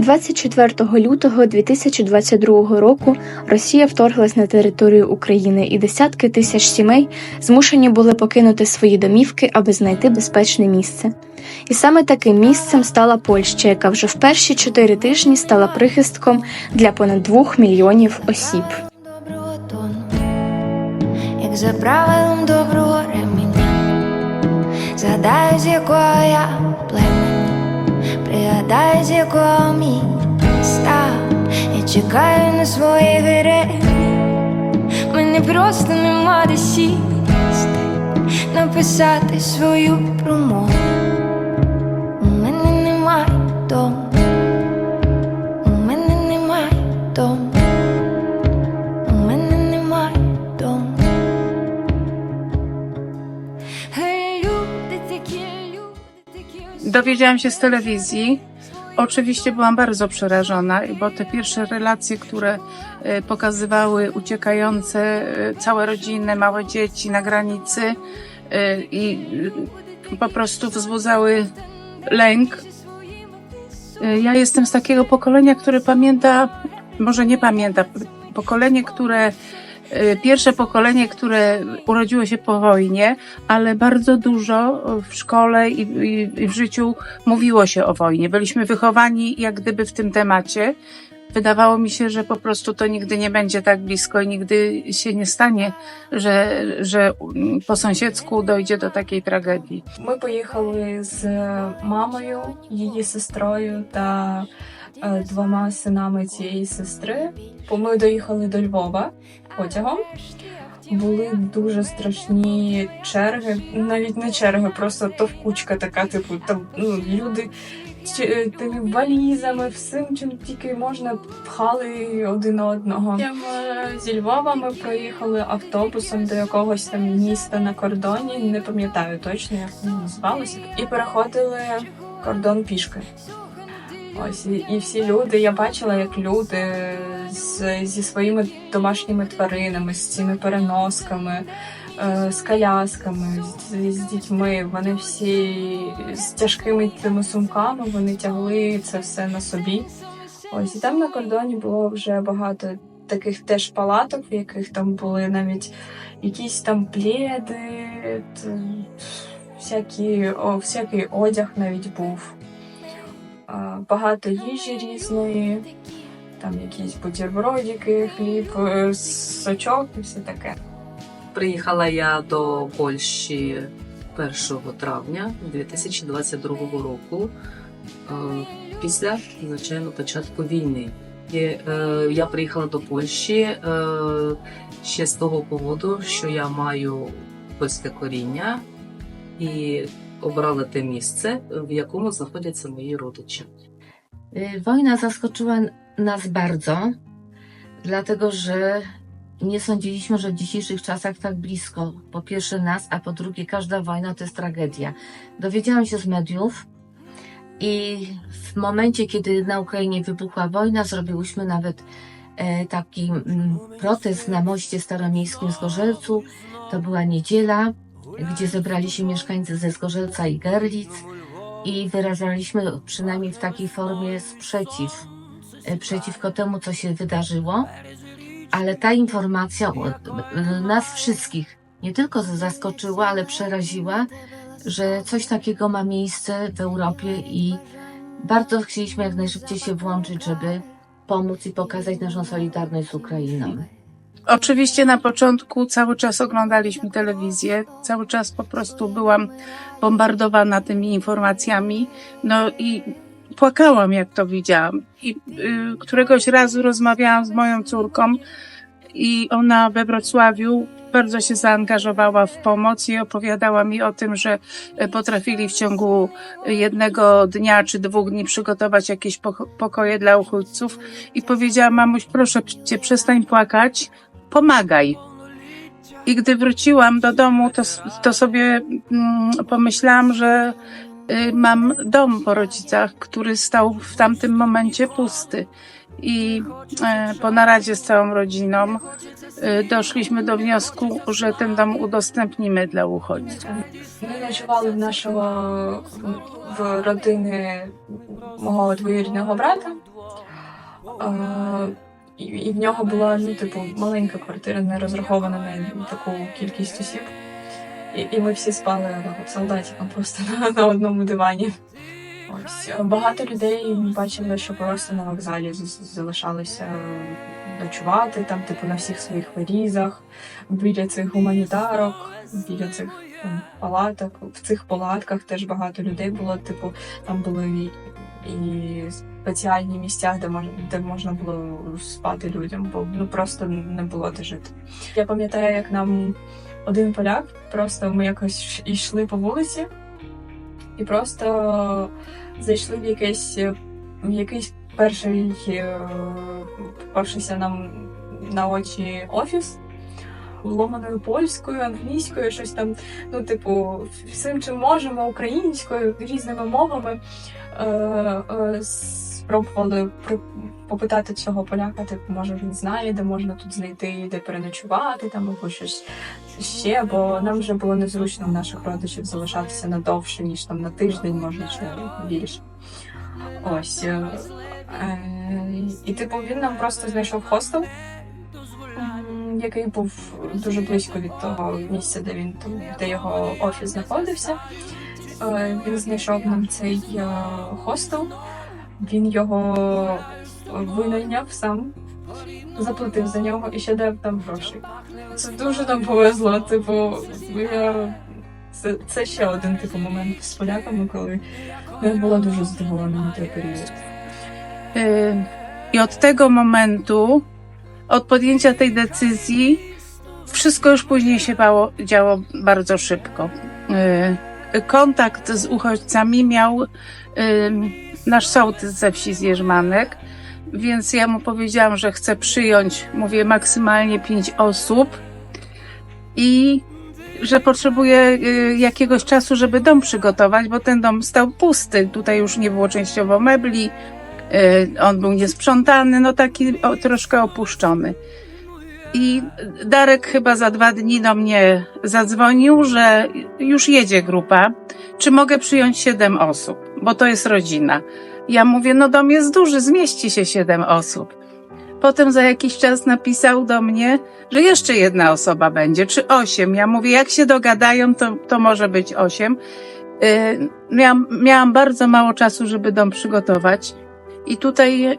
24 лютого 2022 року Росія вторглась на територію України, і десятки тисяч сімей змушені були покинути свої домівки, аби знайти безпечне місце. І саме таким місцем стала Польща, яка вже в перші чотири тижні стала прихистком для понад двох мільйонів осіб. як за правилом доброго ременя. Згадаю, з якого я племені, пригадаю, з якого міста. Я чекаю на свої героїв. Мене просто нема де сісти, написати свою промову. Dowiedziałam się z telewizji. Oczywiście byłam bardzo przerażona, bo te pierwsze relacje, które e, pokazywały uciekające e, całe rodziny, małe dzieci na granicy e, i po prostu wzbudzały lęk. Ja jestem z takiego pokolenia, które pamięta, może nie pamięta, pokolenie, które Y, pierwsze pokolenie, które urodziło się po wojnie, ale bardzo dużo w szkole i, i, i w życiu mówiło się o wojnie. Byliśmy wychowani jak gdyby w tym temacie. Wydawało mi się, że po prostu to nigdy nie będzie tak blisko i nigdy się nie stanie, że, że po sąsiedzku dojdzie do takiej tragedii. My pojechali z mamą, jej siostrą ta. Двома синами цієї сестри. Бо Ми доїхали до Львова потягом. Були дуже страшні черги, навіть не черги, просто товкучка така, типу, там ну, люди чи- тими валізами, всім, чим тільки можна, пхали один одного. Е, Зі Львова ми проїхали автобусом до якогось там міста на кордоні, не пам'ятаю точно, як воно називалося, і переходили кордон пішки. Ось і, всі люди, я бачила, як люди з, зі своїми домашніми тваринами, з цими переносками, е, з колясками, з, з дітьми. Вони всі з тяжкими цими сумками, вони тягли це все на собі. Ось і там на кордоні було вже багато таких теж палаток, в яких там були навіть якісь там пледи, всякі, о, всякий одяг навіть був. Багато їжі різної, там якісь бутербродики, хліб, е, сочок і все таке. Приїхала я до Польщі 1 травня 2022 року, е, після, звичайно, початку війни. Е, я приїхала до Польщі ще з того поводу, що я маю польське коріння і обрала те місце, в якому знаходяться мої родичі. Y, Wojna zaskoczyła nas bardzo, dlatego że nie sądziliśmy, że w dzisiejszych czasach tak blisko. Po pierwsze nas, a po drugie każda wojna to jest tragedia. Dowiedziałam się z mediów i w momencie, kiedy na Ukrainie wybuchła wojna, zrobiłyśmy nawet e, taki mm, protest na moście staromiejskim w Zgorzelcu. To była niedziela, gdzie zebrali się mieszkańcy ze Zgorzelca i Gerlic i wyrażaliśmy przynajmniej w takiej formie sprzeciw e, przeciwko temu, co się wydarzyło. Ale ta informacja e, nas wszystkich nie tylko zaskoczyła, ale przeraziła, że coś takiego ma miejsce w Europie i bardzo chcieliśmy jak najszybciej się włączyć, żeby pomóc i pokazać naszą solidarność z Ukrainą. Oczywiście na początku cały czas oglądaliśmy telewizję, cały czas po prostu byłam bombardowana tymi informacjami, no i płakałam jak to widziałam. I y, któregoś razu rozmawiałam z moją córką i ona we Wrocławiu bardzo się zaangażowała w pomoc i opowiadała mi o tym, że e, potrafili w ciągu jednego dnia czy dwóch dni przygotować jakieś poko- pokoje dla uchodźców. I powiedziała, mamuś, proszę cię, przestań płakać, pomagaj. I gdy wróciłam do domu, to, to sobie mm, pomyślałam, że y, mam dom po rodzicach, który stał w tamtym momencie pusty. I e, po naradzie z całą rodziną e, doszliśmy do wniosku, że ten dom udostępnimy dla uchodźców. Ми ночували в нашого в родини мого двоюрідного брата. А, і, в нього була ну, типу, маленька квартира, не розрахована на таку кількість осіб. І, і ми всі спали ну, солдатиком просто на, на одному дивані. Ось багато людей бачили, що просто на вокзалі залишалися ночувати там, типу, на всіх своїх вирізах, біля цих гуманітарок, біля цих там, палаток. В цих палатках теж багато людей було. Типу, там були і спеціальні місця, де можна, де можна було спати людям, бо ну просто не було де жити. Я пам'ятаю, як нам один поляк, просто ми якось йшли по вулиці і просто зайшли в якесь в якийсь перший е, попавшися нам на очі офіс. Ломаною польською, англійською, щось там, ну, типу, всім, чим можемо, українською, різними мовами. Е, е, спробували при- попитати цього поляка, типу, може він знає, де можна тут знайти, де переночувати, там або щось ще, бо нам вже було незручно в наших родичів залишатися надовше, ніж там на тиждень, може, чи більше. Ось. е, е, І типу він нам просто знайшов хостел, який був дуже близько від того місця, де він де його офіс знаходився. Е, Він знайшов нам цей хостел, він його винайняв сам, заплатив за нього і ще дав там гроші. Це дуже нам повезло. Типу, я... це, це ще один типу момент з поляками, коли я була дуже здивована на той період. Y, I od tego momentu, od podjęcia tej decyzji, wszystko już później się bało, działo bardzo szybko. Kontakt z uchodźcami miał nasz sołtys ze wsi z Jerzmanek, więc ja mu powiedziałam, że chcę przyjąć, mówię, maksymalnie pięć osób i że potrzebuję y, jakiegoś czasu, żeby dom przygotować, bo ten dom stał pusty. Tutaj już nie było częściowo mebli, Y, On był niesprzątany, no taki troszkę opuszczony. I Darek chyba za dwa dni do mnie zadzwonił, że już jedzie grupa. Czy mogę przyjąć siedem osób? Bo to jest rodzina. Ja mówię, no dom jest duży, zmieści się siedem osób. Potem za jakiś czas napisał do mnie, że jeszcze jedna osoba będzie, czy osiem. Ja mówię, jak się dogadają, to, to może być osiem. Y, Miałam, miałam bardzo mało czasu, żeby dom przygotować. I tutaj e,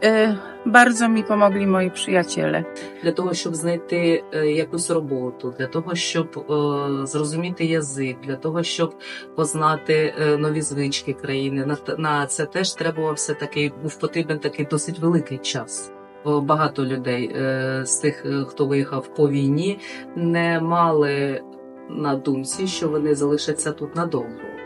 bardzo mi pomogli moi przyjaciele. для того, щоб знайти е, якусь роботу, для того, щоб е, зрозуміти язик, для того, щоб познати е, нові звички країни. На, це теж требувався такий, був потрібен такий досить великий час. Багато людей з тих, хто виїхав по війні, не мали на думці, що вони залишаться тут надовго.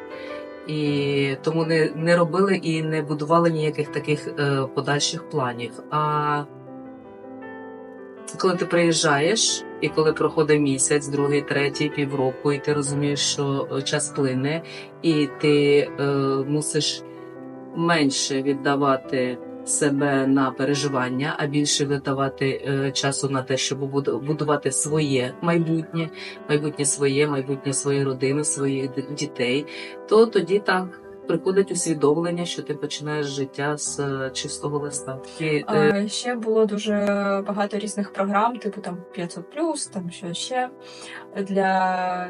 І тому не, не робили і не будували ніяких таких е, подальших планів. А коли ти приїжджаєш, і коли проходить місяць, другий, третій, півроку, і ти розумієш, що е, час плине, і ти е, мусиш менше віддавати себе на переживання, а більше віддавати е, часу на те, щоб буду- будувати своє майбутнє, майбутнє своє, майбутнє своєї родини, своїх дітей, то тоді так. Приходить усвідомлення, що ти починаєш життя з е, чистого листа. І, е, А, ще було дуже багато різних програм, типу там 500+, там що ще для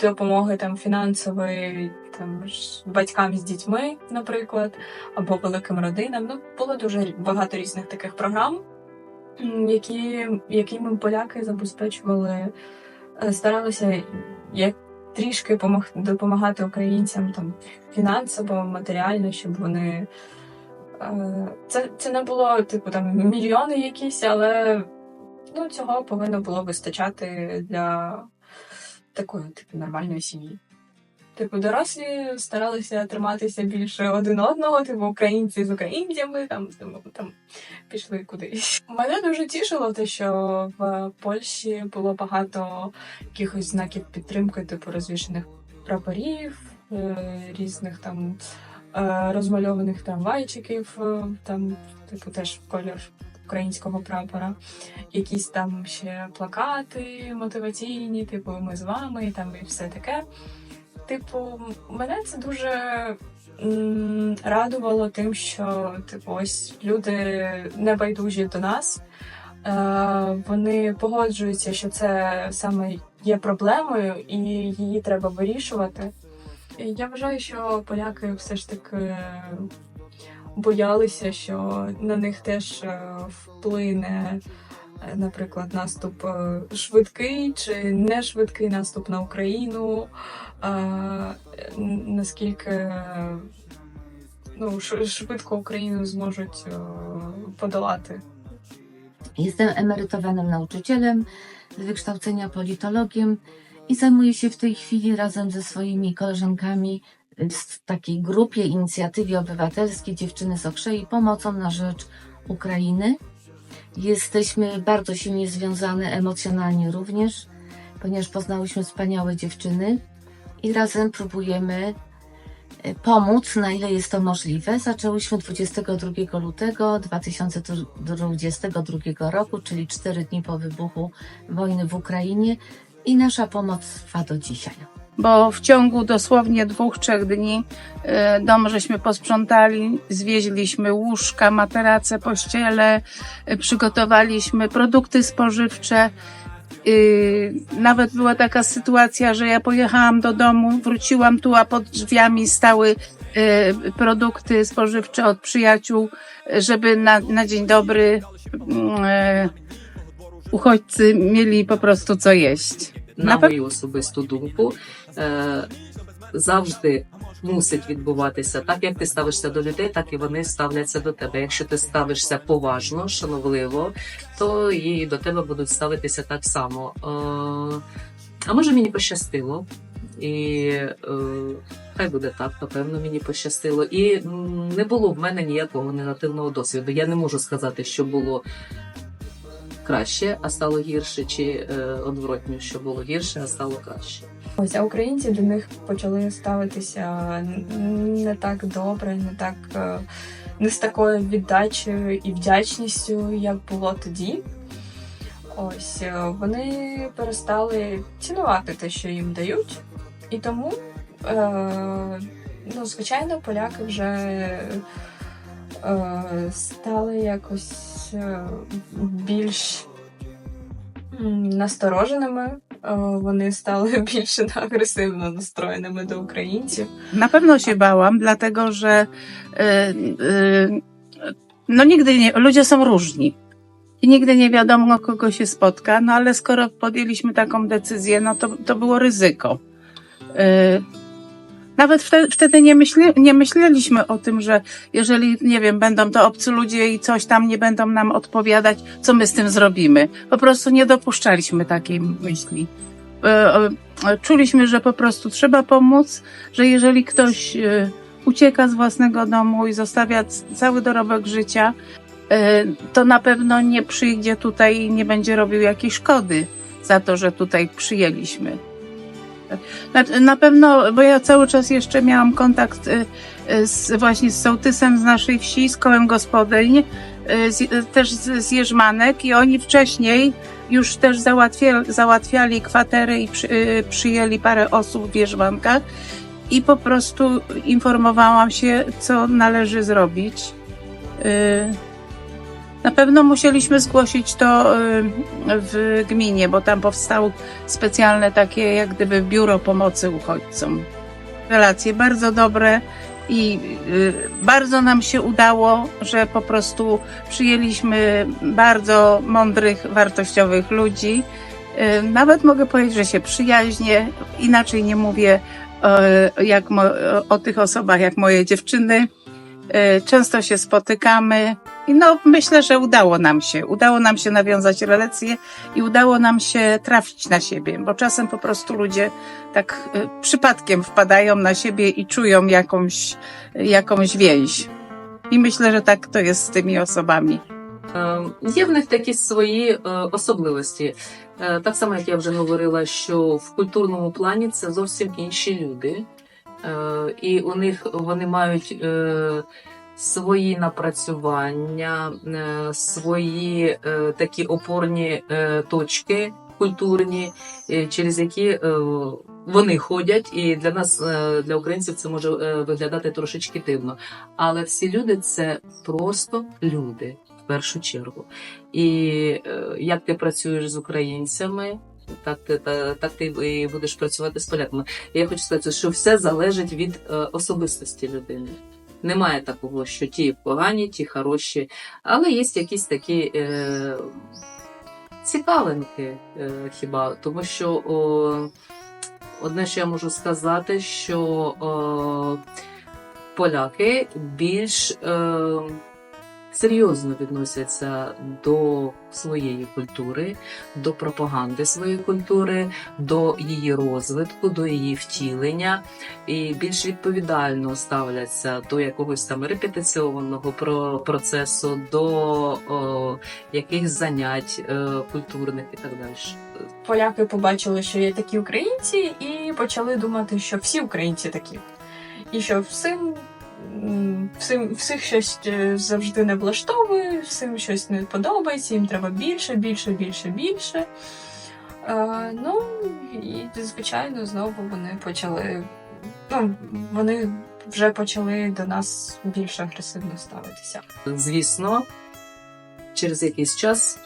допомоги там фінансової там батькам з дітьми, наприклад, або великим родинам. Ну було дуже багато різних таких програм, які, якими поляки забезпечували, е, старалися як трішки допомагати українцям там фінансово, матеріально, щоб вони. Е, Це, це не було, типу, там мільйони якісь, але ну, цього повинно було вистачати для такої, типу, нормальної сім'ї. Типу, дорослі старалися триматися більше один одного, типу, українці з українцями, там, там, там пішли кудись. Мене дуже тішило те, що в Польщі було багато якихось знаків підтримки, типу розвішених прапорів, е, різних там е, розмальованих трамвайчиків, е, там, типу, теж в колір українського прапора, якісь там ще плакати мотиваційні, типу, ми з вами, і там і все таке. Типу, мене це дуже м, радувало тим, що типу, ось люди небайдужі до нас. Е, вони погоджуються, що це саме є проблемою, і її треба вирішувати. Я вважаю, що поляки все ж таки боялися, що на них теж е, вплине, е, наприклад, наступ е, швидкий чи не швидкий наступ на Україну. е, н- Наскільки е, ну, ш- швидко Україну зможуть е, подолати. Jestem emerytowanym nauczycielem z wykształcenia politologiem i zajmuję się w tej chwili razem ze swoimi koleżankami w takiej grupie, inicjatywie obywatelskiej Dziewczyny z Okrzei pomocą na rzecz Ukrainy. Jesteśmy bardzo silnie związane emocjonalnie również, ponieważ poznałyśmy wspaniałe dziewczyny i razem próbujemy e, pomóc, na ile jest to możliwe. Zaczęłyśmy 22 lutego 2022 roku, czyli 4 dni po wybuchu wojny w Ukrainie i nasza pomoc trwa do dzisiaj. Bo w ciągu dosłownie dwóch, trzech dni e, dom żeśmy posprzątali, zwieźliśmy łóżka, materace, pościele, e, przygotowaliśmy produkty spożywcze. Y, Nawet była taka sytuacja, że ja pojechałam do domu, wróciłam tu, a pod drzwiami stały e, produkty spożywcze od przyjaciół, e, żeby na, na dzień dobry mm, e, uchodźcy mieli po prostu co jeść. На мою особисту думку, е, завжди мусить відбуватися так, як ти ставишся до людей, так і вони ставляться до тебе. Якщо ти ставишся поважно, шановливо, то і до тебе будуть ставитися так само. Е, а може мені пощастило. І е, хай буде так, напевно, мені пощастило. І м, не було в мене ніякого негативного досвіду. Я не можу сказати, що було краще, а стало гірше, чи е, одворотньо, що було гірше, а стало краще. Ось а українці до них почали ставитися не так добре, не так е, не з такою віддачею і вдячністю, як було тоді. Ось е, вони перестали цінувати те, що їм дають, і тому, е, ну, звичайно, поляки вже стали якось е, більш м, настороженими. Е, Вони стали більше агресивно настроєними до українців. Na pewno się bałam, dlatego że y, y, no nigdy nie, ludzie są różni. I nigdy nie wiadomo, kogo się spotka, no ale skoro podjęliśmy taką decyzję, no to, to było ryzyko. nawet wtedy, wtedy nie, myśli, nie myśleliśmy o tym, że jeżeli, nie wiem, będą to obcy ludzie i coś tam nie będą nam odpowiadać, co my z tym zrobimy. Po prostu nie dopuszczaliśmy takiej myśli. E, e, Czuliśmy, że po prostu trzeba pomóc, że jeżeli ktoś e, ucieka z własnego domu i zostawia cały dorobek życia, to na pewno nie przyjdzie tutaj i nie będzie robił jakiejś szkody za to, że tutaj przyjęliśmy. Na, na pewno, bo ja cały czas jeszcze miałam kontakt e, e, z, właśnie z sołtysem z naszej wsi, z kołem gospodyń, e, z, też z, z Jerzmanek i oni wcześniej już też załatwiali, załatwiali kwatery i przy, y, przyjęli parę osób w Wierzbankach i po prostu informowałam się, co należy zrobić. Na pewno musieliśmy zgłosić to y, w gminie, bo tam powstało specjalne takie jak gdyby biuro pomocy uchodźcom. Relacje bardzo dobre i y, bardzo nam się udało, że po prostu przyjęliśmy bardzo mądrych, wartościowych ludzi. Y, Nawet mogę powiedzieć, że się przyjaźnie, inaczej nie mówię jak o tych osobach jak moje dziewczyny. Często się spotykamy i no myślę, że udało nam się. Udało nam się nawiązać relacje i udało nam się trafić na siebie, bo czasem po prostu ludzie tak e, przypadkiem wpadają na siebie i czują jakąś, jakąś więź. I myślę, że tak to jest z tymi osobami. Е, Є в них такі свої е, особливості. Е, Так само, як я вже говорила, що в культурному плані це зовсім інші люди. Е, І у них вони мають е, свої напрацювання, е, свої е, такі опорні е, точки культурні, через які вони ходять, і для нас, для українців, це може виглядати трошечки дивно. Але всі люди це просто люди в першу чергу. І як ти працюєш з українцями, так ти, та, так ти і будеш працювати з поляками. Я хочу сказати, що все залежить від особистості людини. Немає такого, що ті погані, ті хороші, але є якісь такі е, цікавинки, е, хіба. Тому що о, одне, що я можу сказати, що о, поляки більш е, серйозно відносяться до своєї культури, до пропаганди своєї культури, до її розвитку, до її втілення, і більш відповідально ставляться до якогось там репетиційного процесу, до якихось занять е, культурних і так далі. Поляки побачили, що є такі українці, і почали думати, що всі українці такі. І що всім, всім всіх щось е, завжди не влаштовує, всім щось не подобається, їм треба більше, більше, більше, більше. Е, ну і звичайно, знову вони почали. Ну, вони вже почали до нас більш агресивно ставитися. Звісно, через якийсь час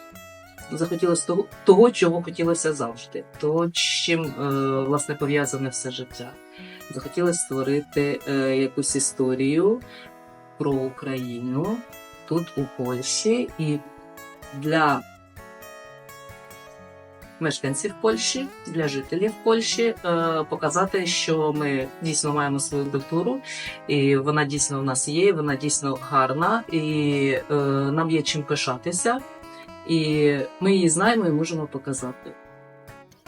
захотілося того, того, чого хотілося завжди, того, з чим е, власне пов'язане все життя. Захотілося створити е, якусь історію про Україну тут, у Польщі, і для мешканців Польщі, для жителів Польщі е, показати, що ми дійсно маємо свою культуру, і вона дійсно в нас є, вона дійсно гарна, і е, нам є чим пишатися, і ми її знаємо і можемо показати.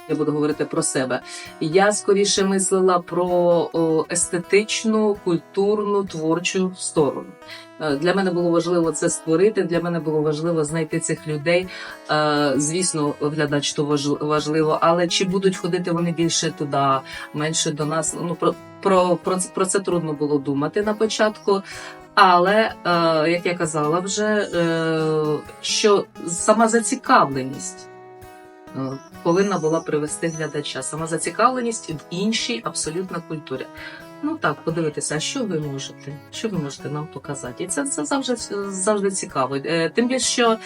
Я буду говорити про себе. Я скоріше мислила про естетичну, культурну, творчу сторону. Е, Для мене було важливо це створити. Для мене було важливо знайти цих людей. Е, Звісно, глядач то важливо, але чи будуть ходити вони більше туди, менше до нас? Ну про, про, про, про це трудно було думати на початку. Але, е, як я казала вже, е, що сама зацікавленість е, повинна була привести глядача, сама зацікавленість в іншій абсолютно культурі. Ну так, подивитися, що ви можете? Що ви можете нам показати? І це, це завжди, завжди цікаво. Тим більше, що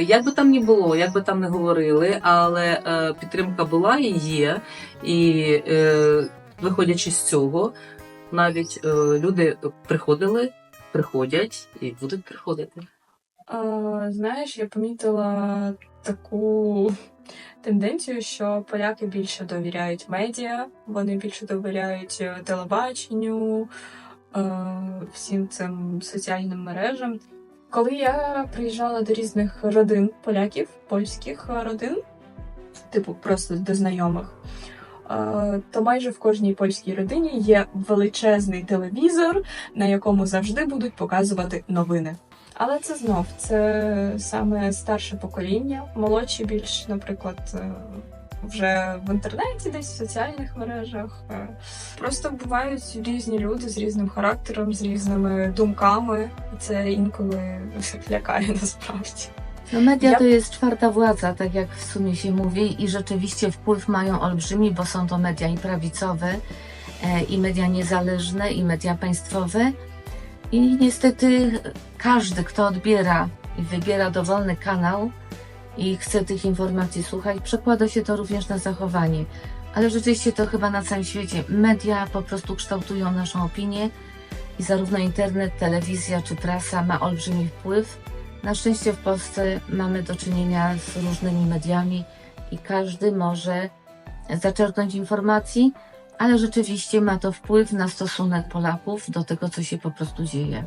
як би там ні було, як би там не говорили, але підтримка була і є. І виходячи з цього, навіть люди приходили, приходять і будуть приходити. А, знаєш, я помітила таку тенденцію, що поляки більше довіряють медіа, вони більше довіряють е, телебаченню, е, всім цим соціальним мережам. Коли я приїжджала до різних родин поляків, польських родин, типу просто до знайомих, то майже в кожній польській родині є величезний телевізор, на якому завжди будуть показувати новини. Але це знов це саме старше покоління, молодші більш, наприклад, е, вже в інтернеті, десь в соціальних мережах. Е, Просто бувають різні люди з різним характером, з різними думками. І Це інколи лякає насправді. No media Ja- to jest czwarta władza, tak jak w sumie się mówi i rzeczywiście wpływ mają olbrzymi, bo są to media i prawicowe, e, i media niezależne, i media państwowe. I niestety każdy, kto odbiera i wybiera dowolny kanał i chce tych informacji słuchać, przekłada się to również na zachowanie. Ale rzeczywiście to chyba na całym świecie. Media po prostu kształtują naszą opinię i zarówno internet, telewizja czy prasa ma olbrzymi wpływ. Na szczęście w Polsce mamy do czynienia z różnymi mediami i każdy może zaczerpnąć informacji, ale rzeczywiście ma to wpływ na stosunek Polaków do tego, co się po prostu dzieje.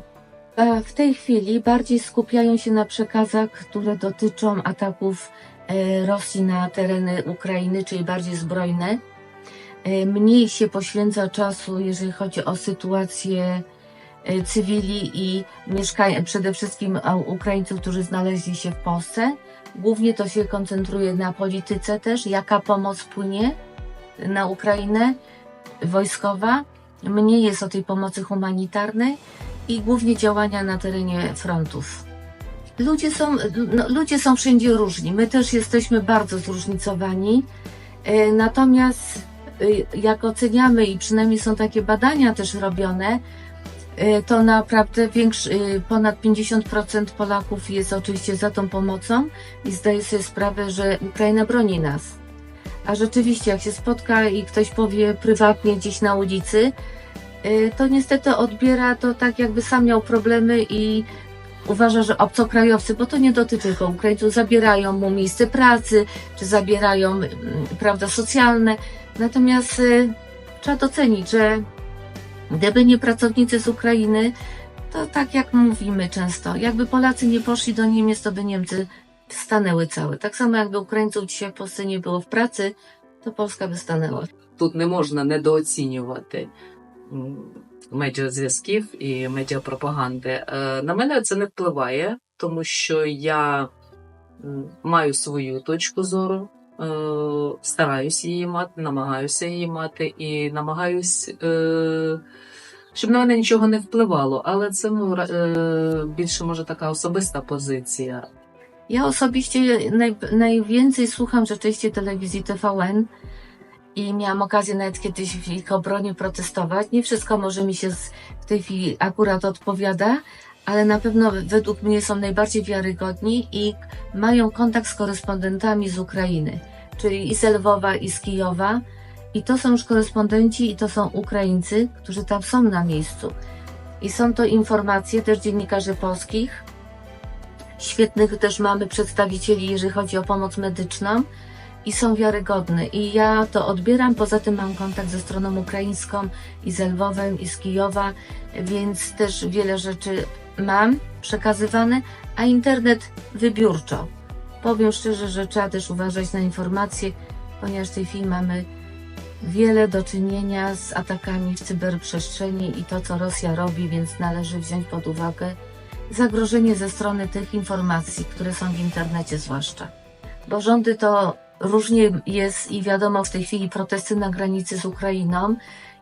W tej chwili bardziej skupiają się na przekazach, które dotyczą ataków e, Rosji na tereny Ukrainy, czyli bardziej zbrojne. E, Mniej się poświęca czasu, jeżeli chodzi o sytuację cywili i mieszkań, przede wszystkim Ukraińców, którzy znaleźli się w Polsce. Głównie to się koncentruje na polityce też, jaka pomoc płynie na Ukrainę, wojskowa. Mniej jest o tej pomocy humanitarnej i głównie działania na terenie frontów. Ludzie są, no, ludzie są wszędzie różni. My też jesteśmy bardzo zróżnicowani. E, Natomiast e, jak oceniamy, i przynajmniej są takie badania też robione, to naprawdę większy, e, ponad 50% Polaków jest oczywiście za tą pomocą i zdaje sobie sprawę, że Ukraina broni nas. A rzeczywiście, jak się spotka i ktoś powie prywatnie gdzieś na ulicy, e, to niestety odbiera to tak, jakby sam miał problemy i uważa, że obcokrajowcy, bo to nie dotyczy tylko Ukraińców, zabierają mu miejsce pracy, czy zabierają mm, prawda socjalne. Natomiast trzeba docenić, że gdyby nie pracownicy z Ukrainy, to tak jak mówimy często, jakby Polacy nie poszli do Niemiec, to by Niemcy stanęły całe. Tak samo jakby Ukraińców dzisiaj w Polsce nie było w pracy, to Polska by stanęła. Тут не можна недооцінювати м, медіазв'язків і медіапропаганди. Е, На мене це не впливає, тому що я м, маю свою точку зору, е, стараюсь її мати, намагаюся її мати і намагаюсь, е, щоб на мене нічого не впливало. Але це ну, ра- е, більше може така особиста позиція. Ja osobiście naj, najwięcej słucham rzeczywiście telewizji TVN i miałam okazję nawet kiedyś w ich obronie protestować. Nie wszystko może mi się z, w tej chwili akurat odpowiada, ale na pewno według mnie są najbardziej wiarygodni i mają kontakt z korespondentami z Ukrainy, czyli i z Lwowa, i z Kijowa. I to są już korespondenci, i to są Ukraińcy, którzy tam są na miejscu. I są to informacje też dziennikarzy polskich, Świetnych też mamy przedstawicieli, jeżeli chodzi o pomoc medyczną i są wiarygodne. I ja to odbieram. Poza tym mam kontakt ze stroną ukraińską i z Lwowem, i z Kijowa, więc też wiele rzeczy mam przekazywane, a internet wybiórczo. Powiem szczerze, że trzeba też uważać na informacje, ponieważ w tej chwili mamy wiele do czynienia z atakami w cyberprzestrzeni i to, co Rosja robi, więc należy wziąć pod uwagę zagrożenie ze strony tych informacji, które są w internecie zwłaszcza. Bo rządy to różnie jest i wiadomo w tej chwili protesty na granicy z Ukrainą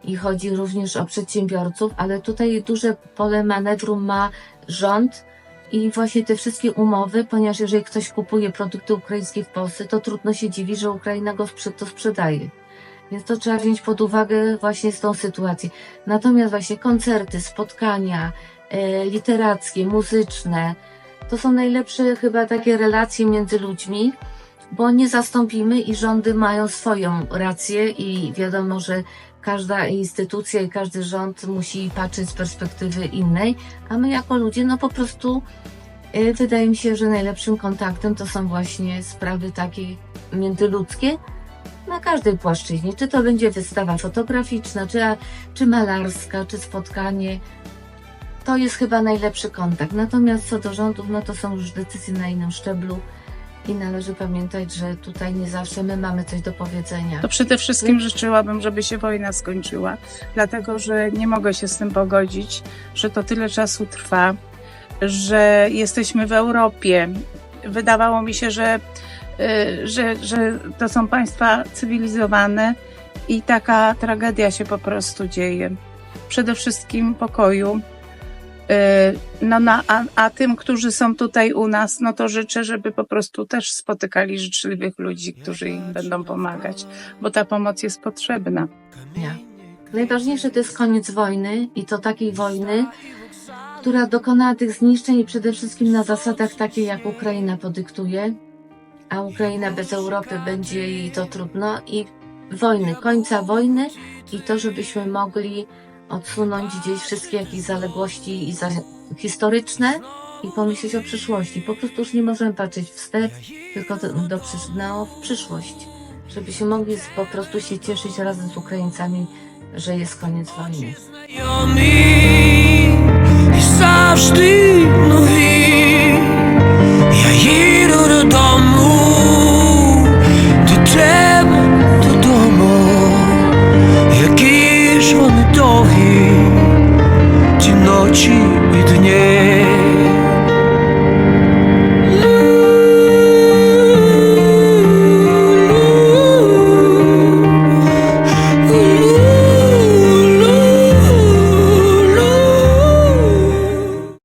i chodzi również o przedsiębiorców, ale tutaj duże pole manewru ma rząd i właśnie te wszystkie umowy, ponieważ jeżeli ktoś kupuje produkty ukraińskie w Polsce, to trudno się dziwi, że Ukraina go to sprzedaje. Więc to trzeba wziąć pod uwagę właśnie z tą sytuacją. Natomiast właśnie koncerty, spotkania, e, literackie, muzyczne. To są najlepsze chyba takie relacje między ludźmi, bo nie zastąpimy i rządy mają swoją rację i wiadomo, że każda instytucja i każdy rząd musi patrzeć z perspektywy innej, a my jako ludzie no po prostu e, wydaje mi się, że najlepszym kontaktem to są właśnie sprawy takie międzyludzkie na każdej płaszczyźnie, czy to będzie wystawa fotograficzna, czy, czy malarska, czy spotkanie, to jest chyba najlepszy kontakt. Natomiast co do rządów, no to są już decyzje na innym szczeblu i należy pamiętać, że tutaj nie zawsze my mamy coś do powiedzenia. To przede wszystkim życzyłabym, żeby się wojna skończyła, dlatego że nie mogę się z tym pogodzić, że to tyle czasu trwa, że jesteśmy w Europie. Wydawało mi się, że, y, że, że to są państwa cywilizowane i taka tragedia się po prostu dzieje. Przede wszystkim pokoju. Y, No, na, a, a tym, którzy są tutaj u nas, no to życzę, żeby po prostu też spotykali życzliwych ludzi, którzy im będą pomagać, bo ta pomoc jest potrzebna. Nie. Najważniejsze to jest koniec wojny i to takiej wojny, która dokonała tych zniszczeń przede wszystkim na zasadach takiej, jak Ukraina podyktuje, a Ukraina bez Europy będzie jej to trudno i wojny, końca wojny i to, żebyśmy mogli odsunąć gdzieś wszystkie jakieś zaległości i za, historyczne i pomyśleć o przyszłości. Po prostu już nie możemy patrzeć wstecz, tylko do, przysz- no, w przyszłość. Żeby się mogli po prostu się cieszyć razem z Ukraińcami, że jest koniec wojny.